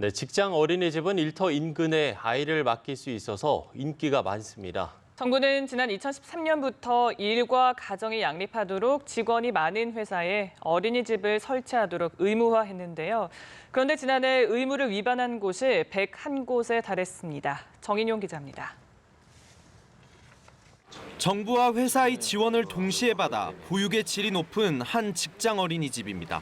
네, 직장 어린이집은 일터 인근에 아이를 맡길 수 있어서 인기가 많습니다. 정부는 지난 2013년부터 일과 가정이 양립하도록 직원이 많은 회사에 어린이집을 설치하도록 의무화했는데요. 그런데 지난해 의무를 위반한 곳이 101곳에 달했습니다. 정인용 기자입니다. 정부와 회사의 지원을 동시에 받아 보육의 질이 높은 한 직장 어린이집입니다.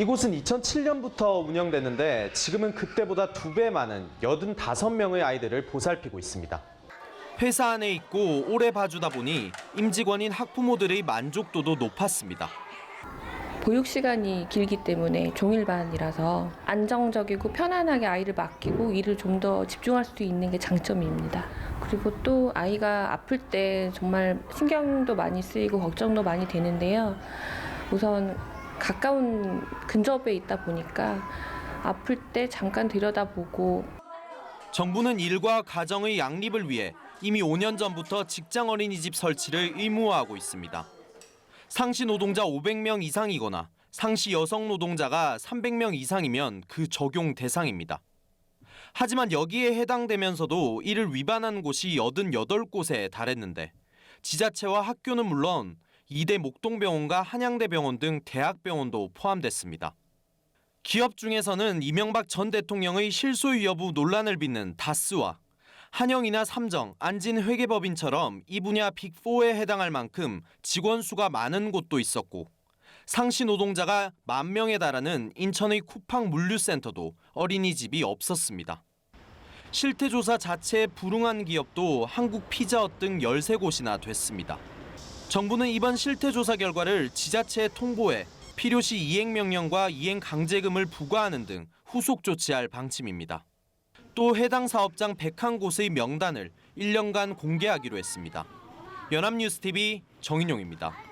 이곳은 2007년부터 운영됐는데 지금은 그때보다 두 배 많은 85명의 아이들을 보살피고 있습니다. 회사 안에 있고 오래 봐주다 보니 임직원인 학부모들의 만족도도 높았습니다. 보육 시간이 길기 때문에 종일반이라서 안정적이고 편안하게 아이를 맡기고 일을 좀 더 집중할 수 있는 게 장점입니다. 그리고 또 아이가 아플 때 정말 신경도 많이 쓰이고 걱정도 많이 되는데요. 우선 가까운 근접에 있다 보니까 아플 때 잠깐 들여다보고 정부는 일과 가정의 양립을 위해 이미 5년 전부터 직장 어린이집 설치를 의무화하고 있습니다. 상시 노동자 500명 이상이거나 상시 여성 노동자가 300명 이상이면 그 적용 대상입니다. 하지만 여기에 해당되면서도 이를 위반한 곳이 88곳에 달했는데 지자체와 학교는 물론 이대 목동병원과 한양대병원 등 대학병원도 포함됐습니다. 기업 중에서는 이명박 전 대통령의 실소유 여부 논란을 빚는 다스와 한영이나 삼정, 안진 회계법인처럼 이 분야 빅4에 해당할 만큼 직원 수가 많은 곳도 있었고 상시 노동자가 만 명에 달하는 인천의 쿠팡 물류센터도 어린이집이 없었습니다. 실태조사 자체에 불응한 기업도 한국 피자헛 등 13곳이나 됐습니다. 정부는 이번 실태 조사 결과를 지자체에 통보해 필요시 이행 명령과 이행 강제금을 부과하는 등 후속 조치할 방침입니다. 또 해당 사업장 101곳의 명단을 1년간 공개하기로 했습니다. 연합뉴스TV 정인용입니다.